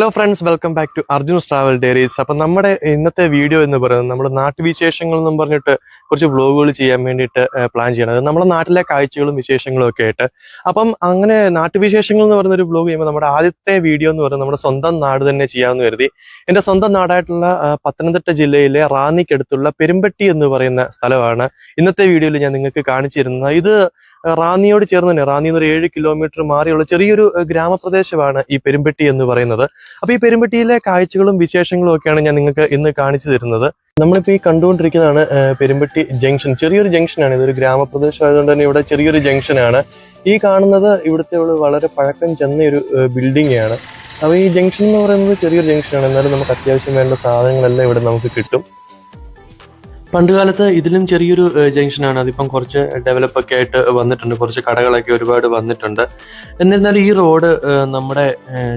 Hello friends welcome back to Arjun's travel diaries അപ്പം നമ്മുടെ ഇന്നത്തെ വീഡിയോ എന്ന് പറയുന്നത് നമ്മുടെ നാട്ടുവിശേഷങ്ങൾ എന്നും പറഞ്ഞിട്ട് കുറച്ച് വ്ളോഗുകൾ ചെയ്യാൻ വേണ്ടിയിട്ട് പ്ലാൻ ചെയ്യണം. അത് നമ്മുടെ നാട്ടിലെ കാഴ്ചകളും വിശേഷങ്ങളും ഒക്കെ ആയിട്ട്. അപ്പം അങ്ങനെ നാട്ടുവിശേഷങ്ങൾ എന്ന് പറയുന്ന ഒരു വ്ളോഗ് ചെയ്യുമ്പോൾ നമ്മുടെ ആദ്യത്തെ വീഡിയോ എന്ന് പറയുന്നത് നമ്മുടെ സ്വന്തം നാട് തന്നെ ചെയ്യാമെന്ന് കരുതി. എന്റെ സ്വന്തം നാടായിട്ടുള്ള പത്തനംതിട്ട ജില്ലയിലെ റാന്നിക്കടുത്തുള്ള പെരുമ്പട്ടി എന്ന് പറയുന്ന സ്ഥലമാണ് ഇന്നത്തെ വീഡിയോയിൽ ഞാൻ നിങ്ങൾക്ക് കാണിച്ചിരുന്നത് ഇത് റാന്നിയോട് ചേർന്ന് തന്നെ റാന്നി ഒരു ഏഴ് കിലോമീറ്റർ മാറിയുള്ള ചെറിയൊരു ഗ്രാമപ്രദേശമാണ് ഈ പെരുമ്പെട്ടി എന്ന് പറയുന്നത്. അപ്പൊ ഈ പെരുമ്പെട്ടിയിലെ കാഴ്ചകളും വിശേഷങ്ങളും ഒക്കെയാണ് ഞാൻ നിങ്ങൾക്ക് ഇന്ന് കാണിച്ചു തരുന്നത്. നമ്മളിപ്പോ ഈ കണ്ടുകൊണ്ടിരിക്കുന്നതാണ് പെരുമ്പെട്ടി ജംഗ്ഷൻ. ചെറിയൊരു ജംഗ്ഷനാണ് ഇതൊരു ഗ്രാമപ്രദേശം ആയതുകൊണ്ട് തന്നെ ഇവിടെ ചെറിയൊരു ജംഗ്ഷനാണ്. ഈ കാണുന്നത് ഇവിടുത്തെ ഒരു വളരെ പഴക്കം ചെന്ന ഒരു ബിൽഡിംഗ് ആണ് അപ്പൊ ഈ ജംഗ്ഷൻ എന്ന് പറയുന്നത് ചെറിയൊരു ജംഗ്ഷനാണ്. എന്നാലും നമുക്ക് അത്യാവശ്യം വേണ്ട സാധനങ്ങളെല്ലാം ഇവിടെ നമുക്ക് കിട്ടും. പണ്ട് കാലത്ത് ഇതിലും ചെറിയൊരു ജംഗ്ഷനാണ് അതിപ്പം കുറച്ച് ഡെവലപ്പ് ഒക്കെ ആയിട്ട് വന്നിട്ടുണ്ട്. കുറച്ച് കടകളൊക്കെ ഒരുപാട് വന്നിട്ടുണ്ട്. എന്നിരുന്നാലും ഈ റോഡ് നമ്മുടെ ഏഹ്,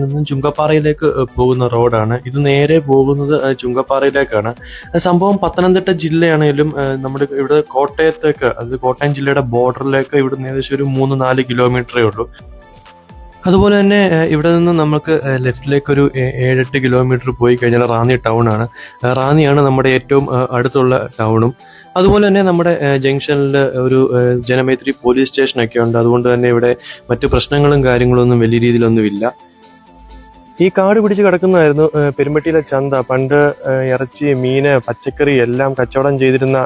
നിന്നും ചുങ്കപ്പാറയിലേക്ക് പോകുന്ന റോഡാണ് ഇത് നേരെ പോകുന്നത് ചുങ്കപ്പാറയിലേക്കാണ്. സംഭവം പത്തനംതിട്ട ജില്ലയാണെങ്കിലും നമ്മുടെ ഇവിടെ കോട്ടയത്തേക്ക് അത് കോട്ടയം ജില്ലയുടെ ബോർഡറിലേക്ക് ഇവിടുന്ന് ഏകദേശം ഒരു മൂന്ന് നാല് കിലോമീറ്ററേ ഉള്ളൂ. അതുപോലെ തന്നെ ഇവിടെ നിന്ന് നമുക്ക് ലെഫ്റ്റിലേക്ക് ഒരു ഏഴെട്ട് കിലോമീറ്റർ പോയി കഴിഞ്ഞാൽ റാന്നി ടൗൺ ആണ് റാന്നിയാണ് നമ്മുടെ ഏറ്റവും അടുത്തുള്ള ടൗണും. അതുപോലെ തന്നെ നമ്മുടെ ജംഗ്ഷനിൽ ഒരു ജനമൈത്രി പോലീസ് സ്റ്റേഷനൊക്കെ ഉണ്ട്. അതുകൊണ്ട് തന്നെ ഇവിടെ മറ്റു പ്രശ്നങ്ങളും കാര്യങ്ങളും ഒന്നും വലിയ രീതിയിലൊന്നുമില്ല. ഈ കാട് പിടിച്ച് കിടക്കുന്നതായിരുന്നു പെരുമ്പട്ടിയിലെ ചന്ത. പണ്ട് ഇറച്ചി മീന് പച്ചക്കറി എല്ലാം കച്ചവടം ചെയ്തിരുന്ന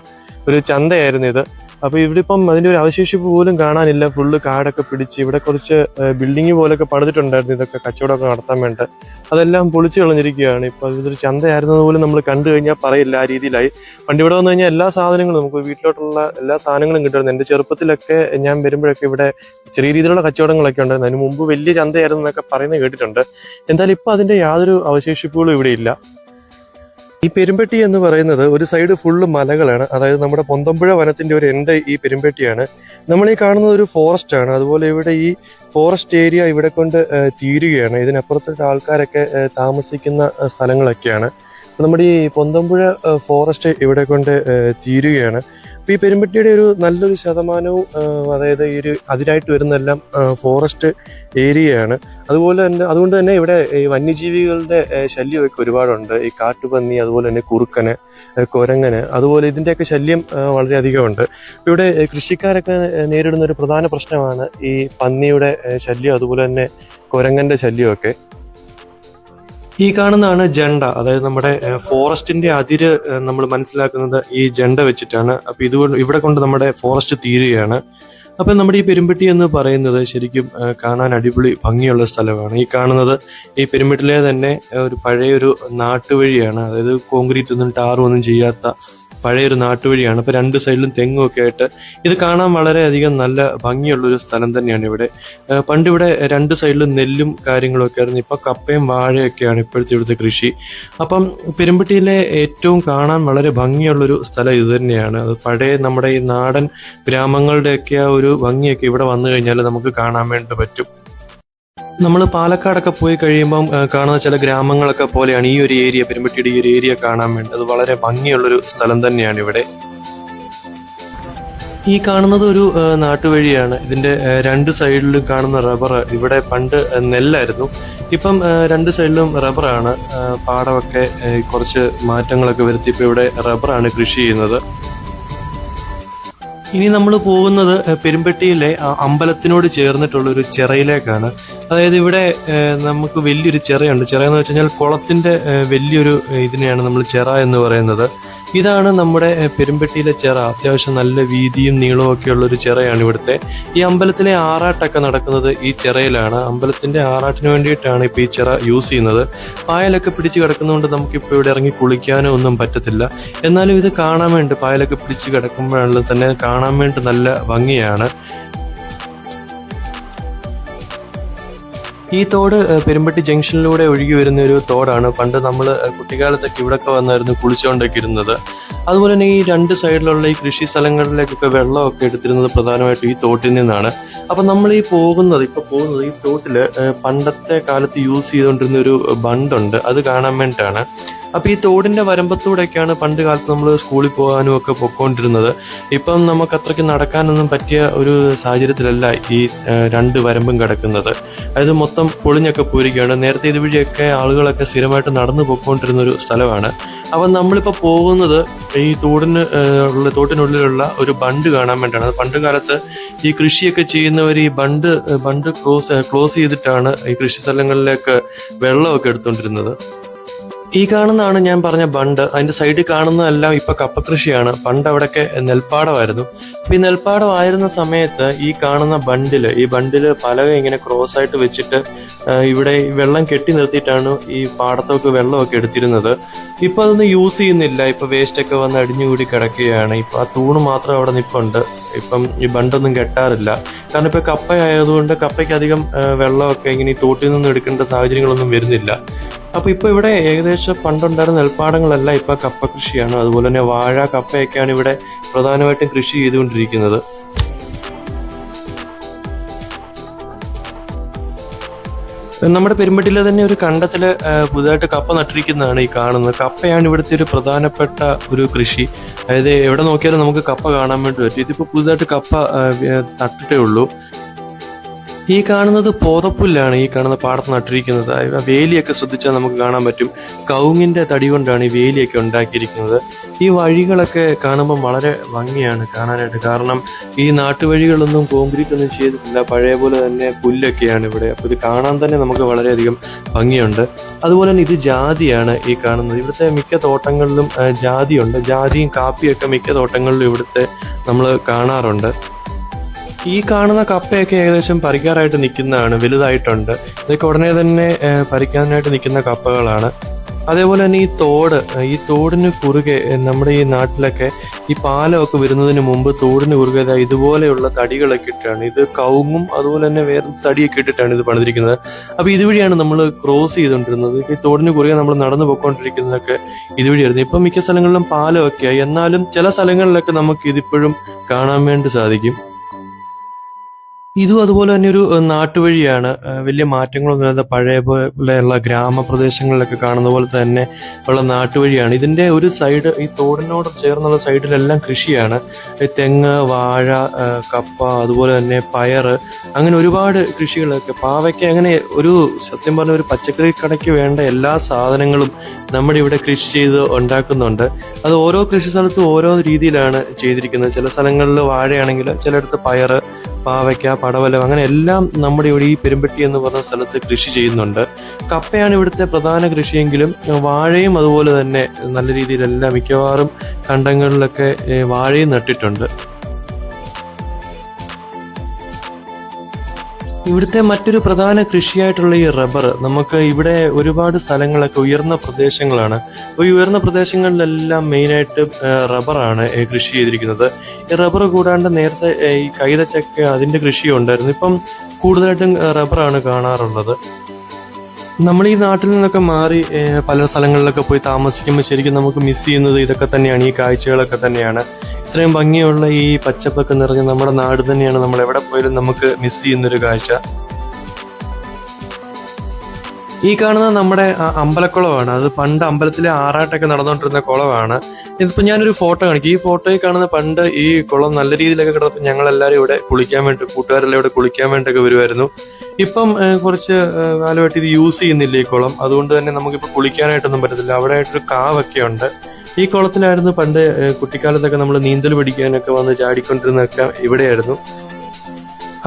ഒരു ചന്തയായിരുന്നു ഇത്. അപ്പൊ ഇവിടെ ഇപ്പം അതിന്റെ ഒരു അവശേഷിപ്പ് പോലും കാണാനില്ല. ഫുള്ള് കാടൊക്കെ പിടിച്ച് ഇവിടെ കുറച്ച് ബിൽഡിംഗ് പോലൊക്കെ പണിതിട്ടുണ്ടായിരുന്നു ഇതൊക്കെ കച്ചവടമൊക്കെ നടത്താൻ വേണ്ടി അതെല്ലാം പൊളിച്ചു കളഞ്ഞിരിക്കുകയാണ്. ഇപ്പൊ ഇതൊരു ചന്തയായിരുന്നത് പോലും നമ്മൾ കണ്ടു കഴിഞ്ഞാൽ പറയില്ല ആ രീതിയിലായി. പണ്ട് ഇവിടെ വന്നു കഴിഞ്ഞാൽ എല്ലാ സാധനങ്ങളും നമുക്ക് വീട്ടിലോട്ടുള്ള എല്ലാ സാധനങ്ങളും കിട്ടുമായിരുന്നു. എന്റെ ചെറുപ്പത്തിലൊക്കെ ഞാൻ വരുമ്പോഴൊക്കെ ഇവിടെ ചെറിയ രീതിയിലുള്ള കച്ചവടങ്ങളൊക്കെ ഉണ്ടായിരുന്നു. അതിന് മുമ്പ് വലിയ ചന്തയായിരുന്നു എന്നൊക്കെ പറയുന്നത് കേട്ടിട്ടുണ്ട്. എന്തായാലും ഇപ്പൊ അതിന്റെ യാതൊരു അവശേഷിപ്പുകളും ഇവിടെ ഇല്ല. ഈ പെരുമ്പെട്ടി എന്ന് പറയുന്നത് ഒരു സൈഡ് ഫുള്ള് മലകളാണ്. അതായത് നമ്മുടെ പൊന്തമ്പുഴ വനത്തിന്റെ ഒരു എൻഡ് ഈ പെരുമ്പെട്ടിയാണ്. നമ്മൾ ഈ കാണുന്നത് ഒരു ഫോറസ്റ്റ് ആണ്. അതുപോലെ ഇവിടെ ഈ ഫോറസ്റ്റ് ഏരിയ ഇവിടെ കൊണ്ട് തീരുകയാണ്. ഇതിനപ്പുറത്തോട്ട് ആൾക്കാരൊക്കെ താമസിക്കുന്ന സ്ഥലങ്ങളൊക്കെയാണ്. നമ്മുടെ ഈ പൊന്തമ്പുഴ ഫോറസ്റ്റ് ഇവിടെ കൊണ്ട് തീരുകയാണ്. അപ്പോൾ ഈ പെരുമ്പട്ടിയുടെ ഒരു നല്ലൊരു ശതമാനവും അതായത് ഈ ഒരു അതിരായിട്ട് വരുന്നെല്ലാം ഫോറസ്റ്റ് ഏരിയയാണ്. അതുപോലെ തന്നെ അതുകൊണ്ട് തന്നെ ഇവിടെ ഈ വന്യജീവികളുടെ ശല്യമൊക്കെ ഒരുപാടുണ്ട്. ഈ കാട്ടുപന്നി അതുപോലെ തന്നെ കുറുക്കന് കൊരങ്ങന് അതുപോലെ ഇതിന്റെയൊക്കെ ശല്യം വളരെയധികമുണ്ട്. ഇവിടെ കൃഷിക്കാരൊക്കെ നേരിടുന്ന ഒരു പ്രധാന പ്രശ്നമാണ് ഈ പന്നിയുടെ ശല്യം അതുപോലെ തന്നെ കൊരങ്ങന്റെ ശല്യമൊക്കെ. ഈ കാണുന്നതാണ് ജണ്ട. അതായത് നമ്മുടെ ഫോറസ്റ്റിന്റെ അതിര് നമ്മൾ മനസ്സിലാക്കുന്നത് ഈ ജണ്ട വെച്ചിട്ടാണ്. അപ്പൊ ഇതുകൊണ്ട് ഇവിടെ കൊണ്ട് നമ്മുടെ ഫോറസ്റ്റ് തീരുകയാണ്. അപ്പൊ നമ്മുടെ ഈ പെരുമ്പെട്ടി എന്ന് പറയുന്നത് ശരിക്കും കാണാൻ അടിപൊളി ഭംഗിയുള്ള സ്ഥലമാണ്. ഈ കാണുന്നത് ഈ പെരുമ്പെട്ടിലെ തന്നെ ഒരു പഴയൊരു നാട്ടുവഴിയാണ്. അതായത് കോൺക്രീറ്റ് ഒന്നും ടാറും ഒന്നും ചെയ്യാത്ത പഴയൊരു നാട്ടുവഴിയാണ്. അപ്പൊ രണ്ട് സൈഡിലും തെങ്ങും ഒക്കെ ആയിട്ട് ഇത് കാണാൻ വളരെയധികം നല്ല ഭംഗിയുള്ള ഒരു സ്ഥലം തന്നെയാണ് ഇവിടെ. പണ്ടിവിടെ രണ്ട് സൈഡിലും നെല്ലും കാര്യങ്ങളൊക്കെ ആയിരുന്നു. ഇപ്പൊ കപ്പയും വാഴയൊക്കെയാണ് ഇപ്പോഴത്തെ ഇവിടുത്തെ കൃഷി. അപ്പം പെരുമ്പട്ടിയിലെ ഏറ്റവും കാണാൻ വളരെ ഭംഗിയുള്ള ഒരു സ്ഥലം ഇത് തന്നെയാണ്. അത് പഴയ നമ്മുടെ ഈ നാടൻ ഗ്രാമങ്ങളുടെയൊക്കെ ആ ഒരു ഭംഗിയൊക്കെ ഇവിടെ വന്നു കഴിഞ്ഞാൽ നമുക്ക് കാണാൻ വേണ്ടി പറ്റും. നമ്മൾ പാലക്കാടൊക്കെ പോയി കഴിയുമ്പം കാണുന്ന ചില ഗ്രാമങ്ങളൊക്കെ പോലെയാണ് ഈ ഒരു ഏരിയ പെരുമ്പട്ടിയുടെ ഈ ഒരു ഏരിയ കാണാൻ വേണ്ടി അത് വളരെ ഭംഗിയുള്ളൊരു സ്ഥലം തന്നെയാണ് ഇവിടെ. ഈ കാണുന്നത് ഒരു നാട്ടുവഴിയാണ്. ഇതിന്റെ രണ്ട് സൈഡിലും കാണുന്ന റബ്ബർ ഇവിടെ പണ്ട് നെല്ലായിരുന്നു. ഇപ്പം രണ്ട് സൈഡിലും റബ്ബറാണ്. പാടമൊക്കെ കുറച്ച് മാറ്റങ്ങളൊക്കെ വരുത്തി ഇപ്പം ഇവിടെ റബ്ബറാണ് കൃഷി ചെയ്യുന്നത്. ഇനി നമ്മൾ പോകുന്നത് പെരുമ്പട്ടിയിലെ അമ്പലത്തിനോട് ചേർന്നിട്ടുള്ള ഒരു ചിറയിലേക്കാണ്. അതായത് ഇവിടെ നമുക്ക് വലിയൊരു ചിറയുണ്ട്. ചിറ എന്ന് വെച്ച് കഴിഞ്ഞാൽ കുളത്തിന്റെ വലിയൊരു ഇതിനെയാണ് നമ്മൾ ചിറ എന്ന് പറയുന്നത്. ഇതാണ് നമ്മുടെ പെരുമ്പെട്ടിയിലെ ചിറ. അത്യാവശ്യം നല്ല വീതിയും നീളവും ഒക്കെ ഉള്ള ഒരു ചിറയാണ് ഇവിടുത്തെ. ഈ അമ്പലത്തിലെ ആറാട്ടൊക്കെ നടക്കുന്നത് ഈ ചിറയിലാണ്. അമ്പലത്തിന്റെ ആറാട്ടിന് വേണ്ടിയിട്ടാണ് ഇപ്പൊ ഈ ചിറ യൂസ് ചെയ്യുന്നത്. പായലൊക്കെ പിടിച്ച് കിടക്കുന്നതുകൊണ്ട് നമുക്കിപ്പോൾ ഇവിടെ ഇറങ്ങി കുളിക്കാനോ ഒന്നും പറ്റത്തില്ല. എന്നാലും ഇത് കാണാൻ വേണ്ടി പായലൊക്കെ പിടിച്ച് കിടക്കുമ്പോഴാണെങ്കിലും തന്നെ കാണാൻ വേണ്ടി നല്ല ഭംഗിയാണ്. ഈ തോട് പെരുമ്പട്ടി ജംഗ്ഷനിലൂടെ ഒഴുകി വരുന്ന ഒരു തോടാണ്. പണ്ട് നമ്മൾ കുട്ടിക്കാലത്തൊക്കെ ഇവിടൊക്കെ വന്നായിരുന്നു കുളിച്ചുകൊണ്ടൊക്കെ ഇരുന്നത് അതുപോലെ തന്നെ ഈ രണ്ട് സൈഡിലുള്ള ഈ കൃഷി സ്ഥലങ്ങളിലേക്കൊക്കെ വെള്ളമൊക്കെ എടുത്തിരുന്നത് പ്രധാനമായിട്ടും ഈ തോട്ടിൽ നിന്നാണ്. അപ്പം നമ്മൾ ഈ പോകുന്നത് ഇപ്പോൾ പോകുന്നത് ഈ തോട്ടിൽ പണ്ടത്തെ കാലത്ത് യൂസ് ചെയ്തുകൊണ്ടിരുന്ന ഒരു ബണ്ടുണ്ട്. അത് കാണാൻ വേണ്ടിയിട്ടാണ്. അപ്പോൾ ഈ തോടിന്റെ വരമ്പത്തൂടെയൊക്കെയാണ് പണ്ട് കാലത്ത് നമ്മൾ സ്കൂളിൽ പോകാനും ഒക്കെ പൊക്കോണ്ടിരുന്നത് ഇപ്പം നമുക്ക് അത്രയ്ക്ക് നടക്കാനൊന്നും പറ്റിയ ഒരു സാഹചര്യത്തിലല്ല ഈ രണ്ട് വരമ്പും കിടക്കുന്നത്. അതായത് മൊത്തം പൊളിഞ്ഞൊക്കെ പോയിരിക്കുകയാണ്. നേരത്തെ ഇതുവഴിയൊക്കെ ആളുകളൊക്കെ സ്ഥിരമായിട്ട് നടന്നു പോയിക്കൊണ്ടിരുന്ന ഒരു സ്ഥലമാണ്. അപ്പം നമ്മളിപ്പോൾ പോകുന്നത് ഈ തോടിന് ഉള്ള തോട്ടിനുള്ളിലുള്ള ഒരു ബണ്ട് കാണാൻ വേണ്ടിയാണ്. പണ്ട് കാലത്ത് ഈ കൃഷിയൊക്കെ ചെയ്യുന്നവർ ഈ ബണ്ട് ബണ്ട് ക്ലോസ് ക്ലോസ് ചെയ്തിട്ടാണ് ഈ കൃഷി സ്ഥലങ്ങളിലേക്ക് വെള്ളമൊക്കെ എടുത്തുകൊണ്ടിരുന്നത് ഈ കാണുന്നതാണ് ഞാൻ പറഞ്ഞ ബണ്ട്. അതിന്റെ സൈഡിൽ കാണുന്നതെല്ലാം ഇപ്പൊ കപ്പ കൃഷിയാണ് പണ്ട് അവിടെയൊക്കെ നെൽപ്പാടമായിരുന്നു. ഈ നെൽപ്പാടമായിരുന്ന സമയത്ത് ഈ കാണുന്ന ബണ്ടിൽ ഈ ബണ്ടിൽ പലക ഇങ്ങനെ ക്രോസ് ആയിട്ട് വെച്ചിട്ട് ഇവിടെ വെള്ളം കെട്ടി നിർത്തിയിട്ടാണ് ഈ പാടത്തൊക്കെ വെള്ളമൊക്കെ എടുത്തിരുന്നത്. ഇപ്പൊ അതൊന്നും യൂസ് ചെയ്യുന്നില്ല. ഇപ്പൊ വേസ്റ്റ് ഒക്കെ വന്ന് അടിഞ്ഞുകൂടി കിടക്കുകയാണ്. ഇപ്പൊ ആ തൂണ് മാത്രം അവിടെ നിപ്പുണ്ട്. ഇപ്പം ഈ ബണ്ടൊന്നും കെട്ടാറില്ല. കാരണം ഇപ്പൊ കപ്പ ആയതുകൊണ്ട് കപ്പയ്ക്ക് അധികം വെള്ളമൊക്കെ ഇങ്ങനെ ഈ തോട്ടിൽ നിന്ന് എടുക്കേണ്ട സാഹചര്യങ്ങളൊന്നും വരുന്നില്ല. അപ്പൊ ഇപ്പൊ ഇവിടെ ഏകദേശം പണ്ടുണ്ടായിരുന്ന നെൽപ്പാടങ്ങളല്ല ഇപ്പൊ കപ്പ കൃഷിയാണ്. അതുപോലെ തന്നെ വാഴ കപ്പയൊക്കെയാണ് ഇവിടെ പ്രധാനമായിട്ടും കൃഷി ചെയ്തുകൊണ്ടിരിക്കുന്നത്. നമ്മുടെ പെരുമ്പട്ടിയിലെ തന്നെ ഒരു കണ്ടത്തിൽ പുതുതായിട്ട് കപ്പ നട്ടിരിക്കുന്നതാണ് ഈ കാണുന്നത്. കപ്പയാണ് ഇവിടുത്തെ ഒരു പ്രധാനപ്പെട്ട ഒരു കൃഷി. അതായത് എവിടെ നോക്കിയാലും നമുക്ക് കപ്പ കാണാൻ വേണ്ടി പറ്റും. ഇതിപ്പോൾ പുതുതായിട്ട് കപ്പ നട്ടിട്ടേ ഉള്ളൂ. ഈ കാണുന്നത് പോതപ്പുല്ലാണ് ഈ കാണുന്ന പാടത്ത് നട്ടിരിക്കുന്നത്. വേലിയൊക്കെ ശ്രദ്ധിച്ചാൽ നമുക്ക് കാണാൻ പറ്റും. കൗങ്ങിന്റെ തടി കൊണ്ടാണ് ഈ വേലിയൊക്കെ ഉണ്ടാക്കിയിരിക്കുന്നത്. ഈ വഴികളൊക്കെ കാണുമ്പോൾ വളരെ ഭംഗിയാണ് കാണാനായിട്ട്. കാരണം ഈ നാട്ടുവഴികളൊന്നും കോൺക്രീറ്റ് ഒന്നും ചെയ്തിട്ടില്ല. പഴയ പോലെ തന്നെ പുല്ലൊക്കെയാണ് ഇവിടെ. അപ്പോൾ ഇത് കാണാൻ തന്നെ നമുക്ക് വളരെയധികം ഭംഗിയുണ്ട്. അതുപോലെ തന്നെ ഇത് ജാതിയാണ് ഈ കാണുന്നത്. ഇവിടുത്തെ മിക്ക തോട്ടങ്ങളിലും ജാതിയുണ്ട്. ജാതിയും കാപ്പിയൊക്കെ മിക്ക തോട്ടങ്ങളിലും ഇവിടുത്തെ നമ്മൾ കാണാറുണ്ട്. ഈ കാണുന്ന കപ്പയൊക്കെ ഏകദേശം പറിക്കാറായിട്ട് നിൽക്കുന്നതാണ് വലുതായിട്ടുണ്ട്. ഇതൊക്കെ ഉടനെ തന്നെ പറിക്കാനായിട്ട് നിൽക്കുന്ന കപ്പകളാണ്. അതേപോലെ തന്നെ ഈ തോട് ഈ തോടിന് കുറുകെ നമ്മുടെ ഈ നാട്ടിലൊക്കെ ഈ പാലമൊക്കെ വരുന്നതിന് മുമ്പ് തോടിന് കുറുകെ ഇതുപോലെയുള്ള തടികളൊക്കെ ഇട്ടാണ്. ഇത് കൗങ്ങും അതുപോലെ തന്നെ വേറെ തടിയൊക്കെ ഇട്ടിട്ടാണ് ഇത് പണിതിരിക്കുന്നത്. അപ്പൊ ഇതുവഴിയാണ് നമ്മൾ ക്രോസ് ചെയ്തുകൊണ്ടിരുന്നത്. ഈ തോടിന് കുറുകെ നമ്മൾ നടന്നു പോയിക്കൊണ്ടിരിക്കുന്നതൊക്കെ ഇതുവഴിയായിരുന്നു. ഇപ്പം മിക്ക സ്ഥലങ്ങളിലും പാലമൊക്കെ ആയി എന്നാലും ചില സ്ഥലങ്ങളിലൊക്കെ നമുക്ക് ഇതിപ്പോഴും കാണാൻ വേണ്ടി സാധിക്കും. ഇതും അതുപോലെ തന്നെ ഒരു നാട്ടുവഴിയാണ്. വലിയ മാറ്റങ്ങളൊന്നും ഇല്ലാതെ പഴയ പോലെയുള്ള ഗ്രാമപ്രദേശങ്ങളിലൊക്കെ കാണുന്ന പോലെ തന്നെ ഉള്ള നാട്ടുവഴിയാണ്. ഇതിന്റെ ഒരു സൈഡ് ഈ തോടിനോട് ചേർന്നുള്ള സൈഡിലെല്ലാം കൃഷിയാണ്. തെങ്ങ് വാഴ കപ്പ അതുപോലെ തന്നെ പയർ അങ്ങനെ ഒരുപാട് കൃഷികളൊക്കെ. പാവയ്ക്ക് അങ്ങനെ ഒരു സത്യം പറഞ്ഞ ഒരു പച്ചക്കറി കടയ്ക്ക് വേണ്ട എല്ലാ സാധനങ്ങളും നമ്മുടെ ഇവിടെ കൃഷി ചെയ്ത് ഉണ്ടാക്കുന്നുണ്ട്. അത് ഓരോ കൃഷി സ്ഥലത്തും ഓരോ രീതിയിലാണ് ചെയ്തിരിക്കുന്നത്. ചില സ്ഥലങ്ങളിൽ വാഴയാണെങ്കിൽ ചിലയിടത്ത് പയറ് പാവയ്ക്ക പടവലം അങ്ങനെ എല്ലാം നമ്മുടെ ഇവിടെ ഈ പെരുമ്പട്ടി എന്ന് പറഞ്ഞ സ്ഥലത്ത് കൃഷി ചെയ്യുന്നുണ്ട്. കപ്പയാണ് ഇവിടുത്തെ പ്രധാന കൃഷിയെങ്കിലും വാഴയും അതുപോലെ തന്നെ നല്ല രീതിയിലെല്ലാം മിക്കവാറും കണ്ടങ്ങളിലൊക്കെ വാഴയും നട്ടിട്ടുണ്ട്. ഇവിടുത്തെ മറ്റൊരു പ്രധാന കൃഷിയായിട്ടുള്ള ഈ റബ്ബർ നമുക്ക് ഇവിടെ ഒരുപാട് സ്ഥലങ്ങളൊക്കെ ഉയർന്ന പ്രദേശങ്ങളാണ്. അപ്പോൾ ഈ ഉയർന്ന പ്രദേശങ്ങളിലെല്ലാം മെയിനായിട്ട് റബ്ബറാണ് കൃഷി ചെയ്തിരിക്കുന്നത്. ഈ റബ്ബർ കൂടാണ്ട് നേരത്തെ ഈ കൈതച്ചക്ക അതിന്റെ കൃഷിയും ഉണ്ടായിരുന്നു. ഇപ്പം കൂടുതലായിട്ടും റബ്ബറാണ് കാണാറുള്ളത്. നമ്മൾ ഈ നാട്ടിൽ നിന്നൊക്കെ മാറി പല സ്ഥലങ്ങളിലൊക്കെ പോയി താമസിക്കുമ്പോൾ ശരിക്കും നമുക്ക് മിസ് ചെയ്യുന്നത് ഇതൊക്കെ തന്നെയാണ്. ഈ കാഴ്ചകളൊക്കെ തന്നെയാണ്. ഇത്രയും ഭംഗിയുള്ള ഈ പച്ചപ്പൊക്കെ നിറഞ്ഞ നമ്മുടെ നാട് തന്നെയാണ് നമ്മൾ എവിടെ പോയാലും നമുക്ക് മിസ് ചെയ്യുന്നൊരു കാഴ്ച. ഈ കാണുന്ന നമ്മുടെ അമ്പലക്കുളമാണ്. അത് പണ്ട് അമ്പലത്തിലെ ആറാട്ടൊക്കെ നടന്നുകൊണ്ടിരുന്ന കുളമാണ്. ഇതിപ്പോൾ ഞാനൊരു ഫോട്ടോ കാണിക്കും. ഈ ഫോട്ടോയിൽ കാണുന്ന പണ്ട് ഈ കുളം നല്ല രീതിയിലൊക്കെ കിടന്നപ്പോൾ ഞങ്ങളെല്ലാവരും ഇവിടെ കുളിക്കാൻ വേണ്ടി കൂട്ടുകാരെല്ലാം ഇവിടെ കുളിക്കാൻ വേണ്ടിയൊക്കെ വരുമായിരുന്നു. ഇപ്പം കുറച്ച് കാലമായിട്ട് ഇത് യൂസ് ചെയ്യുന്നില്ല ഈ കുളം? അതുകൊണ്ട് തന്നെ നമുക്കിപ്പോൾ കുളിക്കാനായിട്ടൊന്നും പറ്റത്തില്ല. അവിടെ ആയിട്ടൊരു കാവൊക്കെ ഉണ്ട് ഈ കുളത്തിലായിരുന്നു പണ്ട് കുട്ടിക്കാലത്തൊക്കെ നമ്മൾ നീന്തൽ പഠിക്കാനൊക്കെ വന്ന് ചാടിക്കൊണ്ടിരുന്നൊക്കെ ഇവിടെയായിരുന്നു.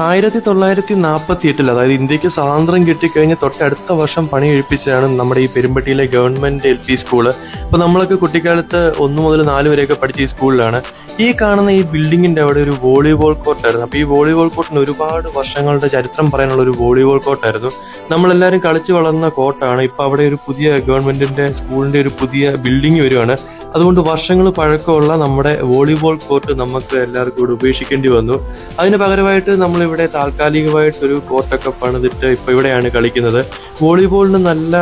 ആയിരത്തി തൊള്ളായിരത്തി നാൽപ്പത്തി എട്ടിൽ അതായത് ഇന്ത്യയ്ക്ക് സ്വാതന്ത്ര്യം കിട്ടിക്കഴിഞ്ഞ് തൊട്ടടുത്ത വർഷം പണി കഴിപ്പിച്ചതാണ് നമ്മുടെ ഈ പെരുമ്പട്ടിയിലെ ഗവൺമെന്റ് എൽ പി സ്കൂൾ. അപ്പോൾ നമ്മളൊക്കെ കുട്ടിക്കാലത്ത് ഒന്ന് മുതൽ നാല് വരെയൊക്കെ പഠിച്ച ഈ സ്കൂളിലാണ്. ഈ കാണുന്ന ഈ ബിൽഡിങ്ങിന്റെ അവിടെ ഒരു വോളിബോൾ കോർട്ടായിരുന്നു. അപ്പോൾ ഈ വോളിബോൾ കോർട്ടിന് ഒരുപാട് വർഷങ്ങളുടെ ചരിത്രം പറയാനുള്ള ഒരു വോളിബോൾ കോർട്ടായിരുന്നു. നമ്മളെല്ലാവരും കളിച്ചു വളർന്ന കോർട്ടാണ്. ഇപ്പോൾ അവിടെ ഒരു പുതിയ ഗവൺമെന്റിന്റെ സ്കൂളിന്റെ ഒരു പുതിയ ബിൽഡിംഗ് വരുവാണ്. അതുകൊണ്ട് വർഷങ്ങൾ പഴക്കമുള്ള നമ്മുടെ വോളിബോൾ കോർട്ട് നമുക്ക് എല്ലാവർക്കും കൂടി ഉപേക്ഷിക്കേണ്ടി വന്നു. അതിന് പകരമായിട്ട് നമ്മളിവിടെ താൽക്കാലികമായിട്ടൊരു കോർട്ടൊക്കെ പണിതിട്ട് ഇപ്പോൾ ഇവിടെയാണ് കളിക്കുന്നത്. വോളിബോളിന് നല്ല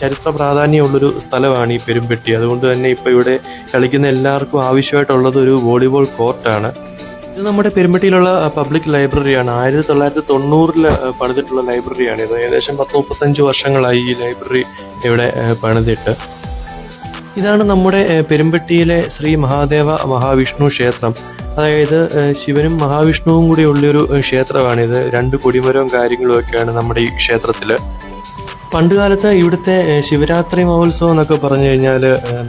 ചരിത്ര പ്രാധാന്യമുള്ളൊരു സ്ഥലമാണ് ഈ പെരുമ്പെട്ടി അതുകൊണ്ട് തന്നെ ഇപ്പോൾ ഇവിടെ കളിക്കുന്ന എല്ലാവർക്കും ആവശ്യമായിട്ടുള്ളത് ഒരു വോളിബോൾ കോർട്ടാണ്. ഇത് നമ്മുടെ പെരുമ്പട്ടിയിലുള്ള പബ്ലിക് ലൈബ്രറിയാണ്. ആയിരത്തി തൊള്ളായിരത്തി തൊണ്ണൂറിൽ പണിതിട്ടുള്ള ലൈബ്രറിയാണ് ഇത്. ഏകദേശം പത്ത് മുപ്പത്തഞ്ച് വർഷങ്ങളായി ഈ ലൈബ്രറി ഇവിടെ പണിതിട്ട്. ഇതാണ് നമ്മുടെ പെരുമ്പട്ടിയിലെ ശ്രീ മഹാദേവ മഹാവിഷ്ണു ക്ഷേത്രം. അതായത് ശിവനും മഹാവിഷ്ണുവും കൂടി ഉള്ളൊരു ക്ഷേത്രമാണിത് രണ്ട് കൊടിമരവും കാര്യങ്ങളും ഒക്കെയാണ് നമ്മുടെ ഈ ക്ഷേത്രത്തിൽ പണ്ട് കാലത്ത് ഇവിടുത്തെ ശിവരാത്രി മഹോത്സവം എന്നൊക്കെ പറഞ്ഞു കഴിഞ്ഞാൽ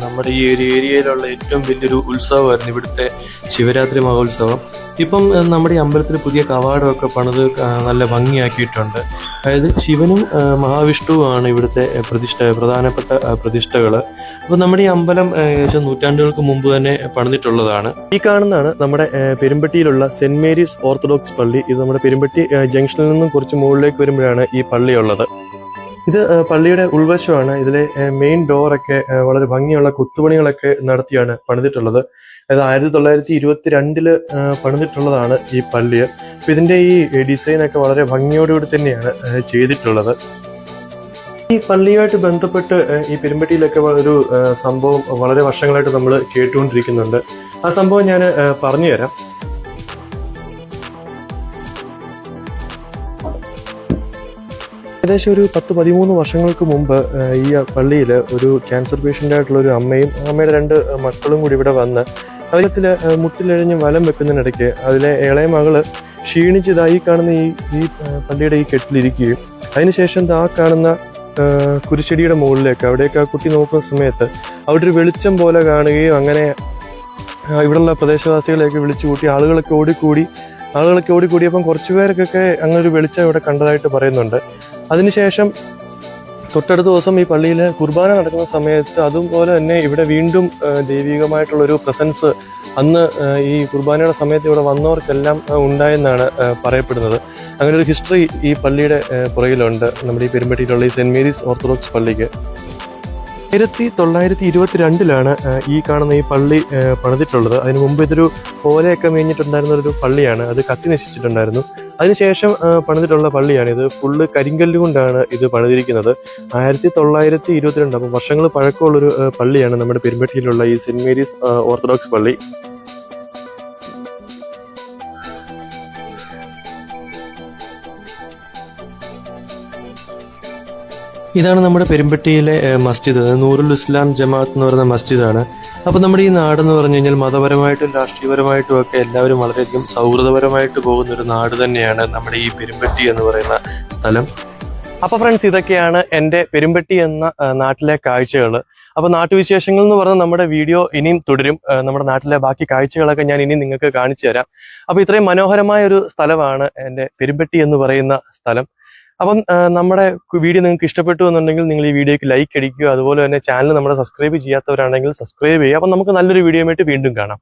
നമ്മുടെ ഈ ഒരു ഏരിയയിലുള്ള ഏറ്റവും വലിയൊരു ഉത്സവമായിരുന്നു ഇവിടുത്തെ ശിവരാത്രി മഹോത്സവം. ഇപ്പം നമ്മുടെ ഈ അമ്പലത്തിൽ പുതിയ കവാടമൊക്കെ പണിത് നല്ല ഭംഗിയാക്കിയിട്ടുണ്ട്. അതായത് ശിവനും മഹാവിഷ്ണുവുമാണ് ഇവിടുത്തെ പ്രതിഷ്ഠ പ്രധാനപ്പെട്ട പ്രതിഷ്ഠകൾ അപ്പോൾ നമ്മുടെ ഈ അമ്പലം ഏകദേശം നൂറ്റാണ്ടുകൾക്ക് മുമ്പ് തന്നെ പണിതിട്ടുള്ളതാണ്. ഈ കാണുന്നതാണ് നമ്മുടെ പെരുമ്പട്ടിയിലുള്ള സെന്റ് മേരീസ് ഓർത്തഡോക്സ് പള്ളി. ഇത് നമ്മുടെ പെരുമ്പട്ടി ജംഗ്ഷനിൽ നിന്നും കുറച്ച് മുകളിലേക്ക് വരുമ്പോഴാണ് ഈ പള്ളി ഉള്ളത് ഇത് പള്ളിയുടെ ഉൾവശമാണ്. ഇതിലെ മെയിൻ ഡോറൊക്കെ വളരെ ഭംഗിയുള്ള കൊത്തുപണികളൊക്കെ നടത്തിയാണ് പണിതിട്ടുള്ളത്. അതായത് ആയിരത്തി തൊള്ളായിരത്തി ഇരുപത്തി രണ്ടിൽ പണിതിട്ടുള്ളതാണ് ഈ പള്ളി. അപ്പൊ ഇതിന്റെ ഈ ഡിസൈൻ ഒക്കെ വളരെ ഭംഗിയോടുകൂടി തന്നെയാണ് ചെയ്തിട്ടുള്ളത്. ഈ പള്ളിയുമായിട്ട് ബന്ധപ്പെട്ട് ഈ പെരുമ്പട്ടിയിലൊക്കെ ഒരു സംഭവം വളരെ വർഷങ്ങളായിട്ട് നമ്മൾ കേട്ടുകൊണ്ടിരിക്കുന്നുണ്ട്. ആ സംഭവം ഞാൻ പറഞ്ഞുതരാം. ഏകദേശം ഒരു പത്ത് പതിമൂന്ന് വർഷങ്ങൾക്ക് മുമ്പ് ഈ പള്ളിയിൽ ഒരു ക്യാൻസർ പേഷ്യന്റ് ആയിട്ടുള്ള ഒരു അമ്മയും അമ്മയുടെ രണ്ട് മക്കളും കൂടി ഇവിടെ വന്ന് അതിൽ മുട്ടിലെഴിഞ്ഞ് വലം വെക്കുന്നതിനിടയ്ക്ക് അതിലെ ഇളയ മകൾ ക്ഷീണിച്ച് ഇതാ കാണുന്ന ഈ ഈ പള്ളിയുടെ ഈ കെട്ടിലിരിക്കുകയും അതിനുശേഷം ആ കാണുന്ന കുരിശടിയുടെ മുകളിലേക്ക് അവിടേക്ക് ആ കുട്ടി നോക്കുന്ന സമയത്ത് അവിടെ ഒരു വെളിച്ചം പോലെ കാണുകയും അങ്ങനെ ഇവിടെയുള്ള പ്രദേശവാസികളെയൊക്കെ വിളിച്ചു കൂട്ടി ആളുകളൊക്കെ ഓടിക്കൂടി ആളുകളൊക്കെ ഓടിക്കൂടിയപ്പം കുറച്ചു പേർക്കൊക്കെ അങ്ങനെ ഒരു വെളിച്ചം ഇവിടെ കണ്ടതായിട്ട് പറയുന്നുണ്ട്. അതിനുശേഷം തൊട്ടടുത്ത ദിവസം ഈ പള്ളിയിൽ കുർബാന നടക്കുന്ന സമയത്ത് അതുപോലെ തന്നെ ഇവിടെ വീണ്ടും ദൈവികമായിട്ടുള്ളൊരു പ്രസൻസ് അന്ന് ഈ കുർബാനയുടെ സമയത്ത് ഇവിടെ വന്നവർക്കെല്ലാം ഉണ്ടായെന്നാണ് പറയപ്പെടുന്നത്. അങ്ങനെ ഒരു ഹിസ്റ്ററി ഈ പള്ളിയുടെ പുറകിലുണ്ട്. നമ്മുടെ ഈ പെരുമ്പട്ടിയിലുള്ള ഈ സെന്റ് മേരീസ് ഓർത്തഡോക്സ് പള്ളിക്ക്. ആയിരത്തി തൊള്ളായിരത്തി ഇരുപത്തിരണ്ടിലാണ് ഈ കാണുന്ന ഈ പള്ളി പണിതിട്ടുള്ളത്. അതിന് മുമ്പ് ഇതൊരു ഓലയൊക്കെ മേഞ്ഞിട്ടുണ്ടായിരുന്ന ഒരു പള്ളിയാണ്. അത് കത്തി നശിച്ചിട്ടുണ്ടായിരുന്നു. അതിനുശേഷം പണിതിട്ടുള്ള പള്ളിയാണ് ഇത്. ഫുള്ള് കരിങ്കല്ല് കൊണ്ടാണ് ഇത് പണിതിരിക്കുന്നത്. ആയിരത്തി തൊള്ളായിരത്തി ഇരുപത്തിരണ്ട് അപ്പോൾ വർഷങ്ങൾ പഴക്കമുള്ളൊരു പള്ളിയാണ് നമ്മുടെ പെരുമ്പട്ടിയിലുള്ള ഈ സെന്റ് മേരീസ് ഓർത്തഡോക്സ് പള്ളി. ഇതാണ് നമ്മുടെ പെരുമ്പട്ടിയിലെ മസ്ജിദ്. നൂറുൽ ഇസ്ലാം ജമാഅത്ത് എന്ന് പറയുന്ന മസ്ജിദാണ്. അപ്പോൾ നമ്മുടെ ഈ നാടെന്ന് പറഞ്ഞു കഴിഞ്ഞാൽ മതപരമായിട്ടും രാഷ്ട്രീയപരമായിട്ടും ഒക്കെ എല്ലാവരും വളരെയധികം സൗഹൃദപരമായിട്ട് പോകുന്ന ഒരു നാട് തന്നെയാണ് നമ്മുടെ ഈ പെരുമ്പട്ടി എന്ന് പറയുന്ന സ്ഥലം. അപ്പോൾ ഫ്രണ്ട്സ് ഇതൊക്കെയാണ് എന്റെ പെരുമ്പട്ടി എന്ന നാട്ടിലെ കാഴ്ചകൾ. അപ്പോൾ നാട്ടുവിശേഷങ്ങൾ എന്ന് പറഞ്ഞാൽ നമ്മുടെ വീഡിയോ ഇനിയും തുടരും. നമ്മുടെ നാട്ടിലെ ബാക്കി കാഴ്ചകളൊക്കെ ഞാൻ ഇനി നിങ്ങൾക്ക് കാണിച്ചു തരാം. അപ്പോൾ ഇത്രയും മനോഹരമായ ഒരു സ്ഥലമാണ് എന്റെ പെരുമ്പട്ടി എന്ന് പറയുന്ന സ്ഥലം. അപ്പം നമ്മുടെ വീഡിയോ നിങ്ങൾക്ക് ഇഷ്ടപ്പെട്ടു എന്നുണ്ടെങ്കിൽ നിങ്ങൾ ഈ വീഡിയോക്ക് ലൈക്ക് അടിക്കുക. അതുപോലെ തന്നെ ചാനൽ നമ്മുടെ സബ്സ്ക്രൈബ് ചെയ്യാത്തവരാണെങ്കിൽ സബ്സ്ക്രൈബ് ചെയ്യുക. അപ്പം നമുക്ക് നല്ലൊരു വീഡിയോ ആയിട്ട് വീണ്ടും കാണാം.